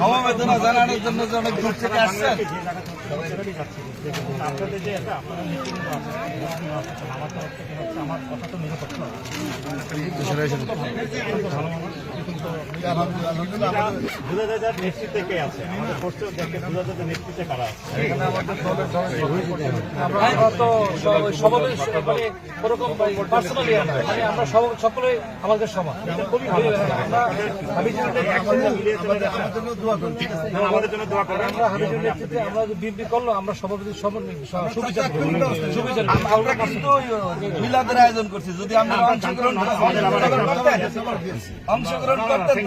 সমবেদনা জানানোর জন্য যে অনেক দূর থেকে আসছেন আমার কথা তো যার আমরা তো সব- মানে ওরকম পার্সোনালি মানে আমরা সকলে আমাদের সমান খুবই ভালো। আমরা আমরা হাবিজুর নেতৃত্বে আমরা বিএনপি করল আমরা সভাপতি সুবিচার। আমরা কিন্তু মিলাদের আয়োজন করছি যদি আপনারা অংশগ্রহণ অংশগ্রহণ করতেন